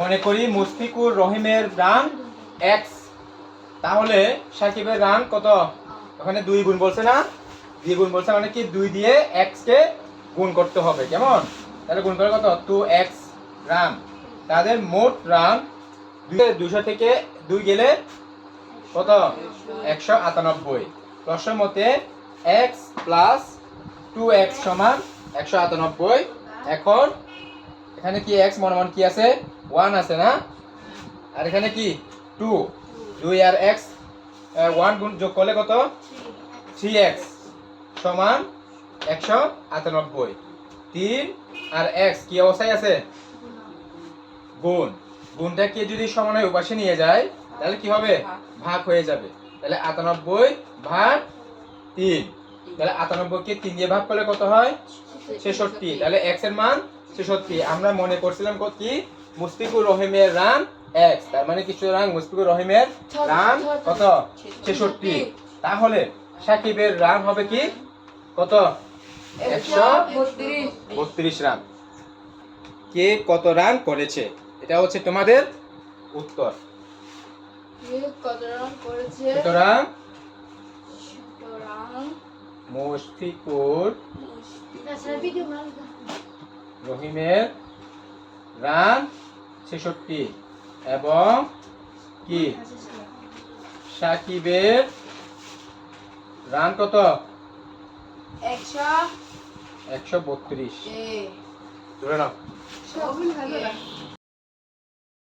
মনে করি মুশফিকুর রহিমের রান এক্স তাহলে সাকিবের রান কত? ওখানে দুই গুণ বলছে না? দুই গুণ বলছে মানে কি? দুই দিয়ে এক্স কে গুণ করতে হবে। কেমন? তাহলে গুণ করে কত? Two X run. তাদের মোট রান দুশো থেকে দুই গেলে কত? একশো আটানব্বই। প্রশ্ন মতে এক্স প্লাস টু এক্স সমান একশো আটানব্বই। এখন এখানে কি এক্স মনে মন কি আছে? ওয়ান আছে না? আর এখানে কি? টু দুই আর এক্স ওয়ান গুণ যোগ করলে কত? থ্রি এক্স সমান একশো আটানব্বই। তিন আর এক্স কি অবস্থায় আছে? গুণ। গুণটাকে যদি সমানের উপাসে নিয়ে যায়, তাহলে কি হবে? ভাগ হয়ে যাবে। তাহলে আটানব্বই ভাগ তিন। তাহলে আটানব্বইকে তিন দিয়ে ভাগ করলে কত হয়? ছেষট্টি। তাহলে এক্সের মান ছেষট্টি আমরা মনে করছিলাম কি মুস্তিকুর রহিমের রান এক তার মানে কিছু রান? মুস্তিকুর রহিমের রান কত? ছেষট্টি। তাহলে সাকিবের রান হবে কি? কত? একশো বত্রিশ। রান। কে কত রান করেছে? এটা হচ্ছে তোমাদের উত্তর। কত রান করেছে? মুশফিকুর। রহিমের রান ছেষট্টি এবং কি? সাকিবের রান কত? একশো একশো বত্রিশ। ধরে নাও।